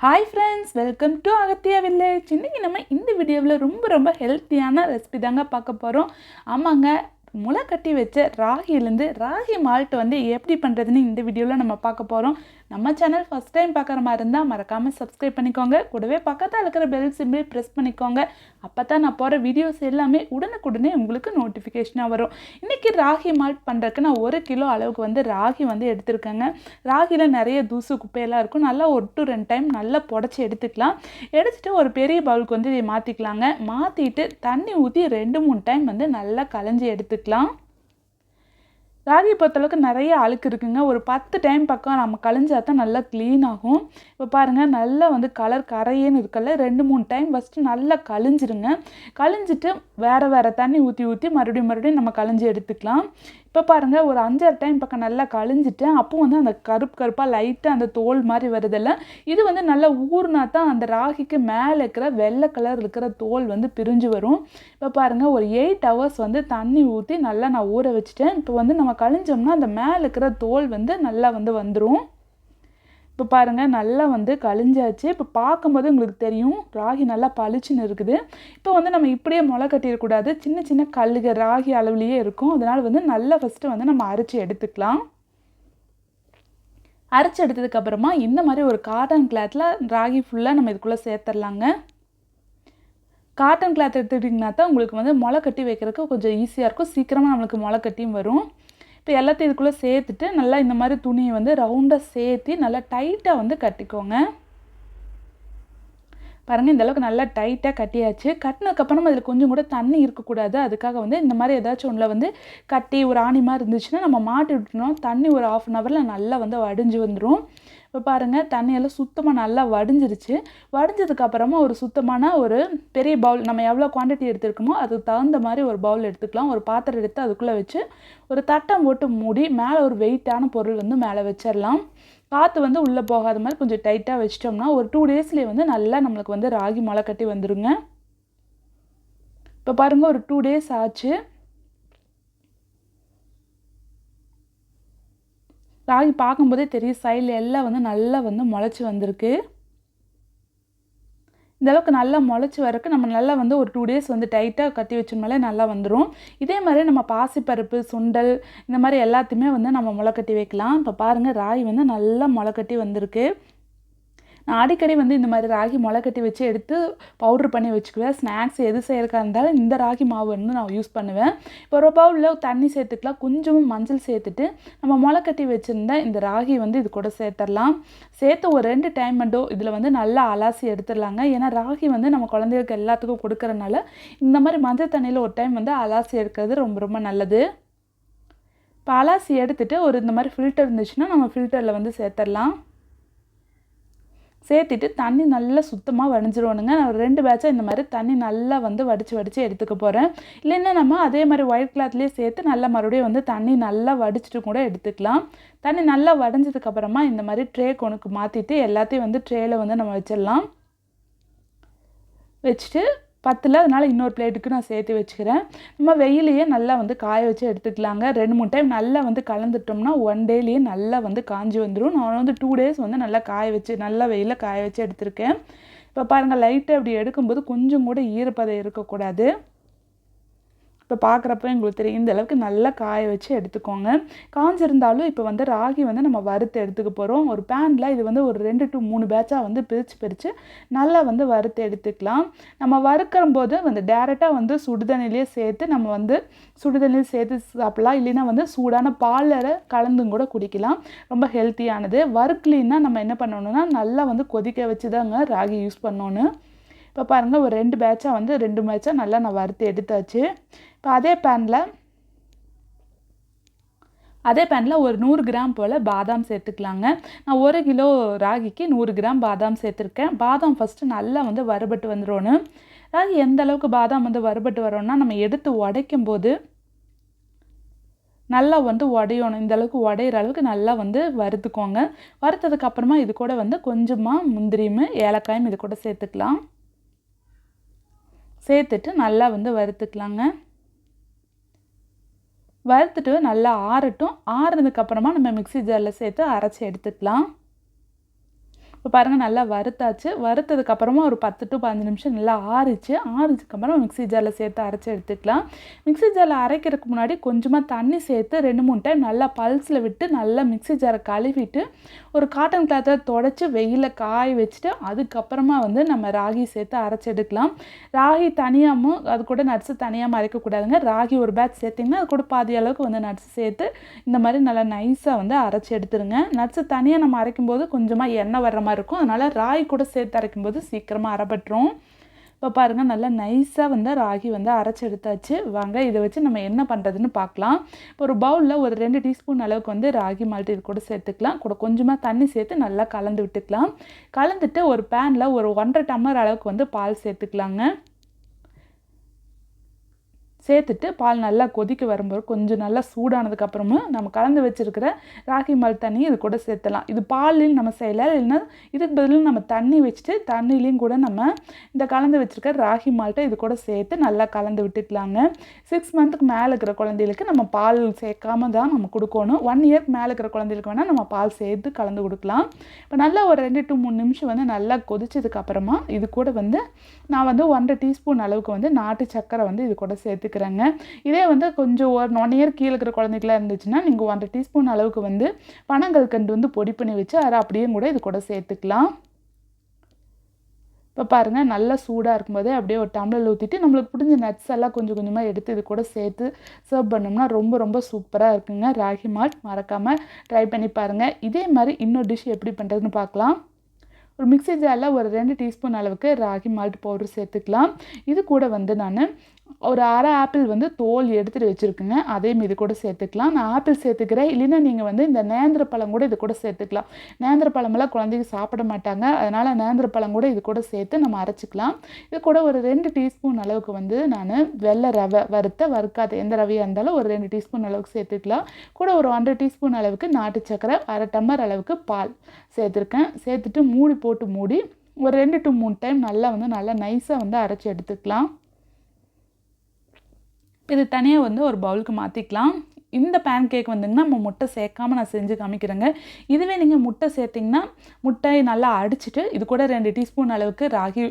Hi friends welcome to Agathiya village இன்றைக்கி நம்ம இந்த வீடியோவில் ரொம்ப ரொம்ப ஹெல்த்தியான ரெசிபி தாங்க பார்க்க போகிறோம் ஆமாங்க முளை கட்டி வச்ச ராகிலேருந்து ராகி மால்ட் வந்து எப்படி பண்ணுறதுன்னு இந்த வீடியோவில் நம்ம பார்க்க போகிறோம் நம்ம சேனல் ஃபஸ்ட் டைம் பார்க்குற மாதிரி இருந்தால் மறக்காமல் சப்ஸ்கிரைப் பண்ணிக்கோங்க. கூடவே பக்கத்தில் இருக்கிற பெல் சிம்பிள் ப்ரெஸ் பண்ணிக்கோங்க. அப்போ தான் நான் போகிற வீடியோஸ் எல்லாமே உடனுக்குடனே உங்களுக்கு நோட்டிஃபிகேஷனாக வரும். இன்றைக்கி ராகி மால்ட் பண்ணுறதுக்கு நான் ஒரு கிலோ அளவுக்கு வந்து ராகி வந்து எடுத்திருக்கேங்க. ராகியில் நிறைய தூசு குப்பையெல்லாம் இருக்கும். நல்லா ஒரு டு ரெண்டு டைம் நல்லா புடச்சி எடுத்துக்கலாம். எடுத்துட்டு ஒரு பெரிய பவுலுக்கு வந்து இதை மாற்றிக்கலாங்க மாற்றிட்டு தண்ணி ஊற்றி ரெண்டு மூணு டைம் வந்து நல்லா கலைஞ்சி எடுத்துக்கலாம். எடுத்துக்கலாம் ராகி பொறுத்தளவுக்கு நிறைய அழுக்கு இருக்குங்க. ஒரு பத்து டைம் பக்கம் நம்ம கழிஞ்சா தான் நல்லா க்ளீன் ஆகும். இப்போ பாருங்கள் நல்லா வந்து கலர் கரையேன்னு இருக்கல ரெண்டு மூணு டைம் ஃபஸ்ட்டு நல்லா கழிஞ்சிருங்க. கழிஞ்சிட்டு வேறு வேறு தண்ணி ஊற்றி ஊற்றி மறுபடியும் மறுபடியும் நம்ம கழிஞ்சி எடுத்துக்கலாம். இப்போ பாருங்கள் ஒரு அஞ்சாறு டைம் பக்கம் நல்லா கழிஞ்சிட்டேன் அப்போ வந்து அந்த கருப்பு கருப்பாக லைட்டாக அந்த தோல் மாதிரி வருதில்ல இது வந்து நல்லா ஊறுனா தான் அந்த ராகிக்கு மேலே இருக்கிற வெள்ளை கலர் இருக்கிற தோல் வந்து பிரிஞ்சு வரும். இப்போ பாருங்கள் ஒரு எயிட் ஹவர்ஸ் வந்து தண்ணி ஊற்றி நல்லா நான் ஊற வச்சுட்டேன். இப்போ வந்து நம்ம கழிஞ்சோம்னா அந்த மேலே இருக்கிற தோல் வந்து நல்லா வந்து வந்துடும் இப்போ பாருங்கள் நல்லா வந்து கழிஞ்சாச்சு. இப்போ பார்க்கும்போது உங்களுக்கு தெரியும் ராகி நல்லா பளிச்சுன்னு இருக்குது. இப்போ வந்து நம்ம இப்படியே முளை கட்டிடக்கூடாது சின்ன சின்ன கல்லுக ராகி அளவுலேயே இருக்கும். அதனால் வந்து நல்லா ஃபஸ்ட்டு வந்து நம்ம அரைச்சி எடுத்துக்கலாம். அரைச்சி எடுத்ததுக்கப்புறமா இந்த மாதிரி ஒரு காட்டன் கிளாத்தில் ராகி ஃபுல்லாக நம்ம இதுக்குள்ளே சேர்த்துடலாங்க. காட்டன் கிளாத் எடுத்துக்கிட்டிங்கன்னா தான் உங்களுக்கு வந்து முளை கட்டி வைக்கிறதுக்கு கொஞ்சம் ஈஸியாக இருக்கும். சீக்கிரமாக நம்மளுக்கு முளை கட்டியும் வரும். இப்போ எல்லாத்தையும் இதுக்குள்ளே சேர்த்துட்டு நல்லா இந்த மாதிரி துணியை வந்து ரவுண்டாக சேர்த்து நல்லா டைட்டாக வந்து கட்டிக்கோங்க. பாருங்கள் இந்த அளவுக்கு நல்லா டைட்டாக கட்டியாச்சு. கட்டினதுக்கப்புறம் அதில் கொஞ்சம் கூட தண்ணி இருக்கக்கூடாது. அதுக்காக வந்து இந்த மாதிரி ஏதாச்சும் ஒன்றில் வந்து கட்டி ஒரு ஆணி மாதிரி இருந்துச்சுன்னா நம்ம மாட்டி விட்டுனோம் தண்ணி ஒரு ஆஃப் அன் ஹவரில் நல்லா வந்து வடிஞ்சு வந்துடும் இப்போ பாருங்கள் தண்ணியெல்லாம் சுத்தமாக நல்லா வடிஞ்சிருச்சு. வடிஞ்சதுக்கப்புறமா ஒரு சுத்தமான ஒரு பெரிய பவுல் நம்ம எவ்வளோ குவான்டிட்டி எடுத்துருக்கோமோ அதுக்கு தகுந்த மாதிரி ஒரு பவுல் எடுத்துக்கலாம். ஒரு பாத்திரம் எடுத்து அதுக்குள்ளே வச்சு ஒரு தட்டம் போட்டு மூடி மேலே ஒரு வெயிட்டான பொருள் வந்து மேலே வச்சிடலாம் காற்று வந்து உள்ளே போகாத மாதிரி கொஞ்சம் டைட்டாக வச்சிட்டோம்னா ஒரு டூ டேஸ்லேயே வந்து நல்லா நம்மளுக்கு வந்து ராகி முளை கட்டி வந்துடுங்க இப்போ பாருங்கள் ஒரு டூ டேஸ் ஆச்சு. ராகி பார்க்கும்போதே தெரியும் சைடில் எல்லாம் வந்து நல்லா வந்து முளைச்சி வந்திருக்கு. இந்த அளவுக்கு நல்லா முளைச்சி வரக்கு நம்ம நல்லா வந்து ஒரு டூ டேஸ் வந்து டைட்டாக கட்டி வச்சோம்னாலே நல்லா வந்துடும் இதே மாதிரி நம்ம பாசிப்பருப்பு சுண்டல் இந்த மாதிரி எல்லாத்தையுமே வந்து நம்ம முளைக்கட்டி வைக்கலாம். இப்போ பாருங்கள் ராகி வந்து நல்லா முளைக்கட்டி வந்திருக்கு. நான் அடிக்கடி வந்து இந்த மாதிரி ராகி முளை கட்டி வச்சு எடுத்து பவுட்ரு பண்ணி வச்சுக்குவேன். ஸ்நாக்ஸ் எது செய்யறக்கா இருந்தாலும் இந்த ராகி மாவு வந்து நான் யூஸ் பண்ணுவேன். இப்போ ஒரு பவுலில் தண்ணி சேர்த்துக்கலாம். கொஞ்சமும் மஞ்சள் சேர்த்துட்டு நம்ம முளை கட்டி வச்சுருந்தா இந்த ராகி வந்து இது கூட சேர்த்துடலாம். சேர்த்து ஒரு ரெண்டு டைம் மட்டும் இதில் வந்து நல்லா அலாசி எடுத்துடலாங்க. ஏன்னா ராகி வந்து நம்ம குழந்தைகளுக்கு எல்லாத்துக்கும் கொடுக்குறனால இந்த மாதிரி மஞ்சள் தண்ணியில் ஒரு டைம் வந்து அலாசி எடுக்கிறது ரொம்ப ரொம்ப நல்லது. இப்போ அலாசி எடுத்துகிட்டு ஒரு இந்த மாதிரி ஃபில்டர் இருந்துச்சுன்னா நம்ம ஃபில்டரில் வந்து சேர்த்துடலாம். சேர்த்துட்டு தண்ணி நல்லா சுத்தமாக வடிஞ்சிருவணுங்க நான் ஒரு ரெண்டு பேட்சாக இந்த மாதிரி தண்ணி நல்லா வந்து வடித்து வடித்து எடுத்துக்க போகிறேன் இல்லைன்னா நம்ம அதே மாதிரி ஒயிட் கிளாத்லேயே சேர்த்து நல்லா மறுபடியும் வந்து தண்ணி நல்லா வடிச்சிட்டு கூட எடுத்துக்கலாம். தண்ணி நல்லா வடைஞ்சதுக்கப்புறமா இந்த மாதிரி ட்ரே கொணுக்கு மாற்றிட்டு எல்லாத்தையும் வந்து ட்ரேயில் வந்து நம்ம வச்சிடலாம். வச்சுட்டு பத்தில் அதனால் இன்னொரு பிளேட்டுக்கு நான் சேர்த்து வச்சுக்கிறேன். நம்ம வெயிலையே நல்லா வந்து காய வச்சு எடுத்துக்கலாங்க. ரெண்டு மூணு டைம் நல்லா வந்து கலந்துட்டோம்னா ஒன் டேலேயே நல்லா வந்து காஞ்சி வந்துடும் நான் வந்து டூ டேஸ் வந்து நல்லா காய வச்சு நல்லா வெயிலில் காய வச்சு எடுத்திருக்கேன். இப்போ பாருங்கள் லைட்டை அப்படி எடுக்கும்போது கொஞ்சம் கூட ஈரப்பதம் இருக்கக்கூடாது. இப்போ பார்க்குறப்ப எங்களுக்கு தெரியும் இந்த அளவுக்கு நல்லா காய வச்சு எடுத்துக்கோங்க. காஞ்சிருந்தாலும் இப்போ வந்து ராகி வந்து நம்ம வறுத்து எடுத்துக்க போகிறோம் ஒரு பேனில் இது வந்து ஒரு ரெண்டு டு மூணு பேட்சாக வந்து பிரித்து பிரித்து நல்லா வந்து வறுத்து எடுத்துக்கலாம். நம்ம வறுக்கிற போது வந்து டேரெக்டாக வந்து சுடுதண்ணிலே சேர்த்து நம்ம வந்து சுடுதண்ணியில் சேர்த்து சாப்பிட்லாம். இல்லைன்னா வந்து சூடான பாலில் கலந்தும் கூட குடிக்கலாம். ரொம்ப ஹெல்த்தியானது வறுக்கலின்னா நம்ம என்ன பண்ணணும்னா நல்லா வந்து கொதிக்க வச்சு தாங்க ராகி யூஸ் பண்ணோன்னு இப்போ பாருங்கள் ஒரு ரெண்டு பேட்சாக வந்து ரெண்டு பேட்சாக நல்லா நான் வறுத்து எடுத்தாச்சு. இப்போ அதே பேனில் அதே பேனில் ஒரு நூறு கிராம் போல் பாதாம் சேர்த்துக்கலாங்க. நான் ஒரு கிலோ ராகிக்கு நூறு கிராம் பாதாம் சேர்த்துருக்கேன். பாதாம் ஃபஸ்ட்டு நல்லா வந்து வறுபட்டு வந்துடணும் ராகி எந்த அளவுக்கு பாதாம் வந்து வறுபட்டு வரோன்னா நம்ம எடுத்து உடைக்கும் போது நல்லா வந்து உடையணும். இந்த அளவுக்கு உடையிற அளவுக்கு நல்லா வந்து வறுத்துக்கோங்க. வறுத்ததுக்கப்புறமா இது கூட வந்து கொஞ்சமாக முந்திரியும் ஏலக்காயும் இது கூட சேர்த்துக்கலாம். சேர்த்துட்டு நல்லா வந்து வறுத்துக்கலாங்க. வறுத்துட்டு நல்லா ஆறட்டும். ஆறுனதுக்கப்புறமா நம்ம மிக்ஸி ஜாரில் சேர்த்து அரைச்சி எடுத்துக்கலாம். இப்போ பாருங்கள் நல்லா வறுத்தாச்சு. வறுத்ததுக்கப்புறமா ஒரு பத்து டு பதினஞ்சு நிமிஷம் நல்லா ஆறிச்சு. ஆறிச்சதுக்கப்புறம் மிக்ஸி ஜாரில் சேர்த்து அரைச்சி எடுத்துக்கலாம். மிக்ஸி ஜாரில் அரைக்கிறதுக்கு முன்னாடி கொஞ்சமாக தண்ணி சேர்த்து ரெண்டு மூணு டைம் நல்லா பல்ஸில் விட்டு நல்லா மிக்ஸி ஜாரை கழுவிட்டு ஒரு காட்டன் கிளாத்தை தொடச்சி வெயிலில் காய வச்சுட்டு அதுக்கப்புறமா வந்து நம்ம ராகி சேர்த்து அரைச்சி எடுக்கலாம். ராகி தனியாகவும் அது கூட நட்ஸு தனியாக அரைக்கக்கூடாதுங்க ராகி ஒரு பேட்ச் சேர்த்திங்கன்னா அது கூட பாதி அளவுக்கு வந்து நட்ஸ் சேர்த்து இந்த மாதிரி நல்லா நைஸாக வந்து அரைச்சி எடுத்துருங்க. நட்ஸு தனியாக நம்ம அரைக்கும்போது கொஞ்சமாக எண்ணெய் வர்ற மாதிரி இருக்கும். அதனால் ராகி கூட சேர்த்து அரைக்கும்போது சீக்கிரமாக அரைப்பட்டுரும். இப்போ பாருங்கள் நல்லா நைஸாக வந்து ராகி வந்து அரைச்சி எடுத்தாச்சு. வாங்க இதை வச்சு நம்ம என்ன பண்ணுறதுன்னு பார்க்கலாம். இப்போ ஒரு பவுலில் ஒரு ரெண்டு டீஸ்பூன் அளவுக்கு வந்து ராகி மால்ட்டு இது கூட சேர்த்துக்கலாம். கூட கொஞ்சமாக தண்ணி சேர்த்து நல்லா கலந்து விட்டுக்கலாம். கலந்துட்டு ஒரு பேனில் ஒரு ஒன்றரை டம்ளர் அளவுக்கு வந்து பால் சேர்த்துக்கலாங்க. சேர்த்துட்டு பால் நல்லா கொதிக்க வரும்போது கொஞ்சம் நல்லா சூடானதுக்கப்புறமும் நம்ம கலந்து வச்சுருக்கிற ராகி மால் தண்ணி இது கூட சேர்த்தலாம். இது பாலில் நம்ம செய்யலாம் இல்லைன்னா இதுக்கு பதிலும் நம்ம தண்ணி வச்சுட்டு தண்ணிலையும் கூட நம்ம இந்த கலந்து வச்சுருக்க ராகி மால்ட்டை இது கூட சேர்த்து நல்லா கலந்து விட்டுக்கலாங்க. சிக்ஸ் மந்த்துக்கு மேலே இருக்கிற குழந்தைகளுக்கு நம்ம பால் சேர்க்காம தான் நம்ம கொடுக்கணும். ஒன் இயர்க்கு மேலே இருக்கிற குழந்தைகளுக்கு வேணால் நம்ம பால் சேர்த்து கலந்து கொடுக்கலாம். இப்போ நல்லா ஒரு ரெண்டு டு மூணு நிமிஷம் வந்து நல்லா கொதிச்சதுக்கப்புறமா இது கூட வந்து நான் வந்து ஒன்றரை டீஸ்பூன் அளவுக்கு வந்து நாட்டு சக்கரை வந்து இது கூட சேர்த்துக்கிறேங்க இதே வந்து கொஞ்சம் ஒரு ஒன் இயர் கீழே இருக்கிற குழந்தைகளாக இருந்துச்சுன்னா நீங்கள் ஒன்றரை டீஸ்பூன் அளவுக்கு வந்து பனங்கள் கண்டு வந்து பொடி பண்ணி வச்சு அதை அப்படியே கூட இது கூட சேர்த்துக்கலாம். இப்போ பாருங்கள் நல்லா சூடாக இருக்கும்போதே அப்படியே ஒரு டம்ளரில் ஊற்றிட்டு நம்மளுக்கு பிடிஞ்ச நட்ஸ் எல்லாம் கொஞ்சம் கொஞ்சமாக எடுத்து இது கூட சேர்த்து சர்வ் பண்ணோம்னா ரொம்ப ரொம்ப சூப்பராக இருக்குங்க. ராகி மால்ட் மறக்காமல் ட்ரை பண்ணி பாருங்கள் இதே மாதிரி இன்னொரு டிஷ் எப்படி பண்ணுறதுன்னு பார்க்கலாம் ஒரு மிக்ஸி ஜாரில் ஒரு ரெண்டு டீஸ்பூன் அளவுக்கு ராகி மால்ட் பவுடர் சேர்த்துக்கலாம். இது கூட வந்து நான் ஒரு அரை ஆப்பிள் வந்து தோல் எடுத்துகிட்டு வச்சுருக்குங்க அதையும் இது கூட சேர்த்துக்கலாம். நான் ஆப்பிள் சேர்த்துக்கிறேன் இல்லைன்னா நீங்கள் வந்து இந்த நேந்திர பழம் கூட இது கூட சேர்த்துக்கலாம். நேந்திர பழமெல்லாம் குழந்தைங்க சாப்பிட மாட்டாங்க அதனால் நேந்திர பழம் கூட இது கூட சேர்த்து நம்ம அரைச்சிக்கலாம். இது கூட ஒரு ரெண்டு டீஸ்பூன் அளவுக்கு வந்து நான் வெள்ளை ரவை வறுத்த வறுக்காத எந்த ரவையாக இருந்தாலும் ஒரு ரெண்டு டீஸ்பூன் அளவுக்கு சேர்த்துக்கலாம். கூட ஒரு ஒன்றரை டீஸ்பூன் அளவுக்கு நாட்டு சக்கரை அரை டம்ளர் அளவுக்கு பால் சேர்த்துருக்கேன். சேர்த்துட்டு மூடி போட்டு மூடி ஒரு ரெண்டு டு மூணு டைம் நல்லா வந்து நல்லா நைஸாக வந்து அரைச்சி எடுத்துக்கலாம். இது தனியாக வந்து ஒரு பவுலுக்கு மாற்றிக்கலாம் இந்த பேன் கேக் வந்துங்கன்னா நம்ம முட்டை சேர்க்காம நான் செஞ்சு காமிக்கிறேங்க. இதுவே நீங்கள் முட்டை சேர்த்திங்கன்னா முட்டையை நல்லா அடிச்சுட்டு இது கூட ரெண்டு டீஸ்பூன் அளவுக்கு ராகி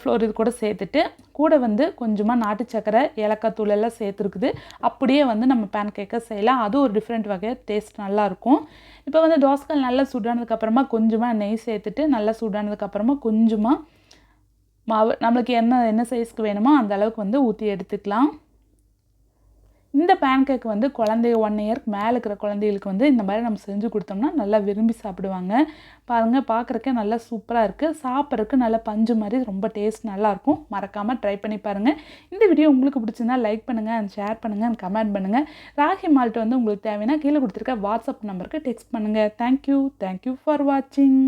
ஃப்ளோர் இது கூட சேர்த்துட்டு கூட வந்து கொஞ்சமாக நாட்டு சக்கரை ஏலக்காய் தூள் எல்லாம் சேர்த்துருக்குது. அப்படியே வந்து நம்ம பேன் கேக்கை செய்யலாம். அதுவும் ஒரு டிஃப்ரெண்ட் வகையாக டேஸ்ட் நல்லாயிருக்கும். இப்போ வந்து தோசைக்கல் நல்லா சூடானதுக்கப்புறமா கொஞ்சமாக நெய் சேர்த்துட்டு நல்லா சூடானதுக்கப்புறமா கொஞ்சமாக மாவு நம்மளுக்கு என்ன என்ன சைஸ்க்கு வேணுமோ அந்த அளவுக்கு வந்து ஊற்றி எடுத்துக்கலாம். இந்த பேன் கேக் வந்து குழந்தைய ஒன் இயர்க்கு மேலே இருக்கிற குழந்தைகளுக்கு வந்து இந்த மாதிரி நம்ம செஞ்சு கொடுத்தோம்னா நல்லா விரும்பி சாப்பிடுவாங்க. பாருங்கள் பார்க்குறக்கே நல்லா சூப்பராக இருக்குது சாப்பிட்றதுக்கு நல்லா பஞ்சு மாதிரி ரொம்ப டேஸ்ட் நல்லாயிருக்கும் மறக்காமல் ட்ரை பண்ணி பாருங்கள் இந்த வீடியோ உங்களுக்கு பிடிச்சிருந்தா லைக் பண்ணுங்கள் அண்ட் ஷேர் பண்ணுங்கள் அண்ட் கமெண்ட் பண்ணுங்கள் ராகி மால்ட்டு வந்து உங்களுக்கு தேவைன்னா கீழே கொடுத்துருக்க வாட்ஸ்அப் நம்பருக்கு டெக்ஸ்ட் பண்ணுங்கள் தேங்க்யூ தேங்க்யூ ஃபார் வாட்சிங்